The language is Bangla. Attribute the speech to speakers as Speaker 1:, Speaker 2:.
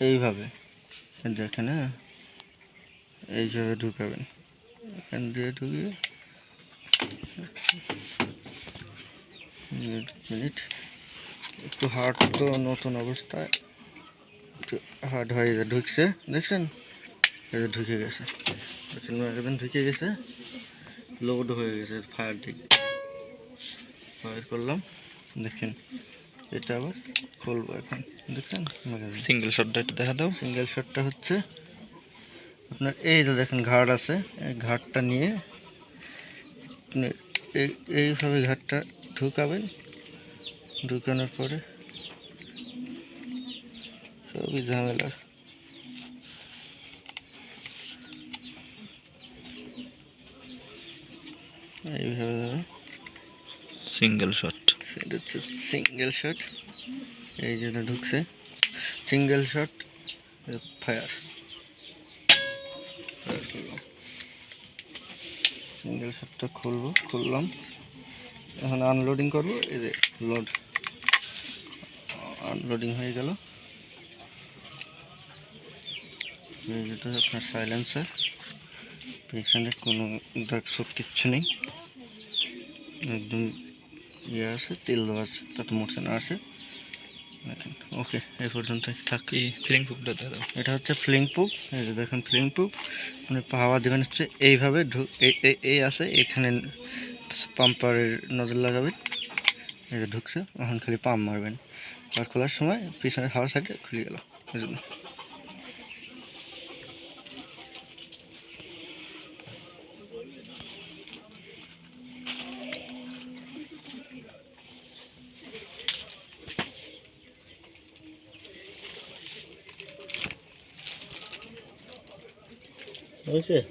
Speaker 1: এইভাবে দেখেন হ্যাঁ এইভাবে ঢুকাবেন। এখান দিয়ে ঢুকিয়ে মিনিট। একটু হার্ড তো নতুন অবস্থায়। একটু হার্ড হয়ে যায় ঢুকছে? দেখছেন? যে ঢুকে গেছে। দেখছেন? একদম ঢুকে গেছে। লোড হয়ে গেছে ফায়ার দিক। ফায়ার করলাম। দেখেন, এটা আবার খুলবো এখন দেখছেন?
Speaker 2: সিঙ্গেল শটটা একটু দেখা দাও।
Speaker 1: সিঙ্গেল শটটা হচ্ছে আপনার এই যে দেখেন ঘাট আছে এই ঘাটটা নিয়ে আপনি এই- এইভাবে ঘাটটা ঢুকাবেন ঢুকানোর পরে সবই ঝামেলা। এইভাবে
Speaker 2: সিঙ্গেল শট
Speaker 1: সিঙ্গেল শট এই যেটা ঢুকছে। সিঙ্গেল শট ফায়ার সিঙ্গেল শটটা খুলবো, খুললাম। এখন আনলোডিং করব, এই যে লোড আনলোডিং হয়ে গেল। যেটা আপনার সাইলেন্সার এখানে কোনো দাগ সব কিচ্ছু নেই। একদম ইয়ে আছে, তেল দেওয়া আছে, তাতে মরছে না আছে দেখেন ওকে এই পর্যন্ত থাক।
Speaker 2: এই ফ্লিং পুকটা দেখা দাও।
Speaker 1: এটা হচ্ছে ফ্লিং পুক এই যে দেখেন ফ্লিং পুক মানে হাওয়া দেবেন হচ্ছে এইভাবে এই আছে এখানে পাম্পারের নজর লাগাবেন এই যে ঢুকছে এখন খালি পাম্প মারবেন। আর খোলার সময় পিছনে হাওয়ার সাইডে খুলে গেল এই জন্য। 没事。